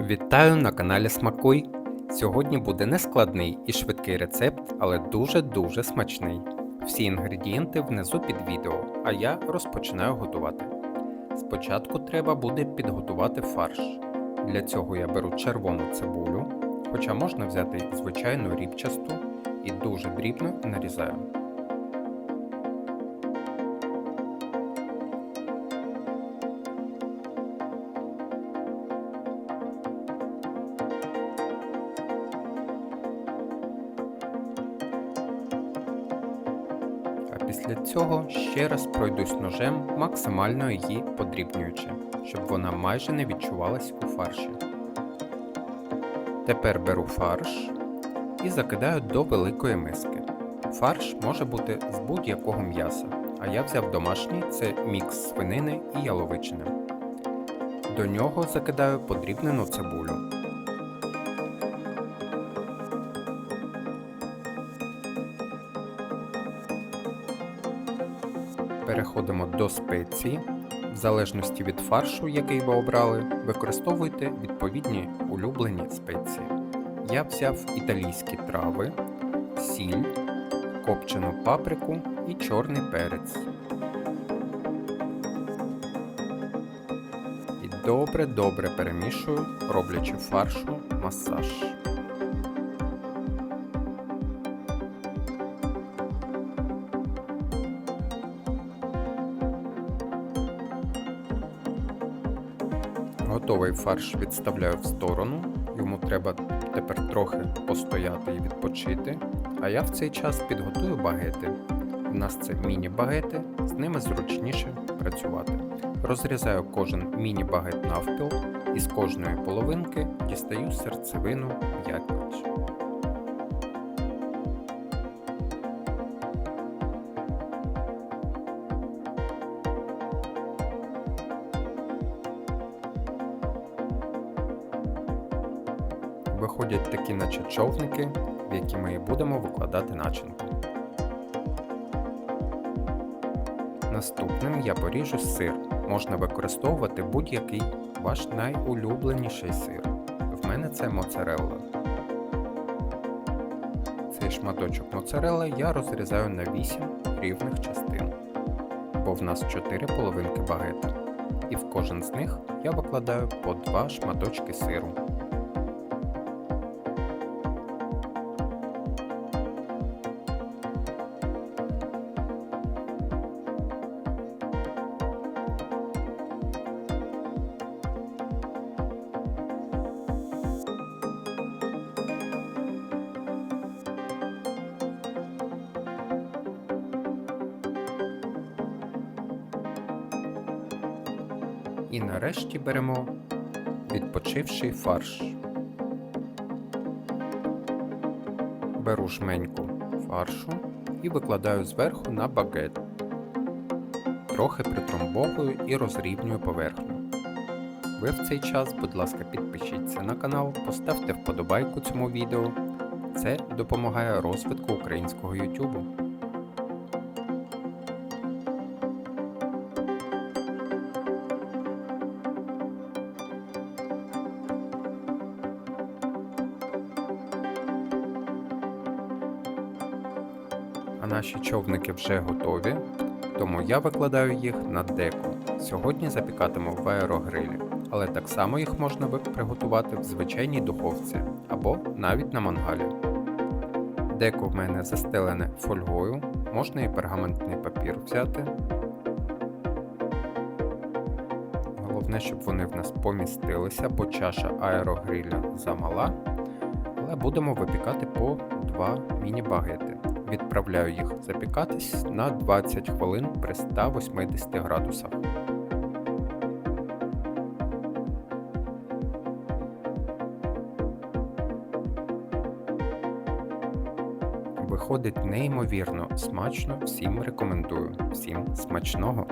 Вітаю на каналі Смакуй. Сьогодні буде нескладний і швидкий рецепт, але дуже-дуже смачний. Всі інгредієнти внизу під відео, а я розпочинаю готувати. Спочатку треба буде підготувати фарш. Для цього я беру червону цибулю, хоча можна взяти звичайну рібчасту і дуже дрібно нарізаю. Після цього ще раз пройдусь ножем, максимально її подрібнюючи, щоб вона майже не відчувалась у фарші. Тепер беру фарш і закидаю до великої миски. Фарш може бути з будь-якого м'яса, а я взяв домашній це мікс свинини і яловичини. До нього закидаю подрібнену цибулю. Переходимо до спеції. В залежності від фаршу, який ви обрали, використовуйте відповідні улюблені спеції. Я взяв італійські трави, сіль, копчену паприку і чорний перець. І добре-добре перемішую, роблячи фаршу масаж. Готовий фарш відставляю в сторону, йому треба тепер трохи постояти і відпочити. А я в цей час підготую багети. У нас це міні-багети, з ними зручніше працювати. Розрізаю кожен міні-багет навпіл і з кожної половинки дістаю серцевину м'якоть. Виходять такі наче човники, в які ми і будемо викладати начинку. Наступним я поріжу сир. Можна використовувати будь-який ваш найулюбленіший сир. В мене це моцарелла. Цей шматочок моцарелли я розрізаю на 8 рівних частин, бо в нас 4 половинки багета. І в кожен з них я викладаю по 2 шматочки сиру. І нарешті беремо відпочивший фарш. Беру жменьку фаршу і викладаю зверху на багет. Трохи притромбовую і розрівнюю поверхню. Ви в цей час, будь ласка, підпишіться на канал, поставте вподобайку цьому відео. Це допомагає розвитку українського YouTube. А наші човники вже готові, тому я викладаю їх на деко. Сьогодні запікатиму в аерогрилі, але так само їх можна приготувати в звичайній духовці або навіть на мангалі. Деко в мене застелене фольгою, можна і пергаментний папір взяти. Головне, щоб вони в нас помістилися, бо чаша аерогриля замала. Але будемо випікати по 2 міні-багети. Відправляю їх запікатись на 20 хвилин при 180 градусах. Виходить неймовірно смачно, всім рекомендую. Всім смачного!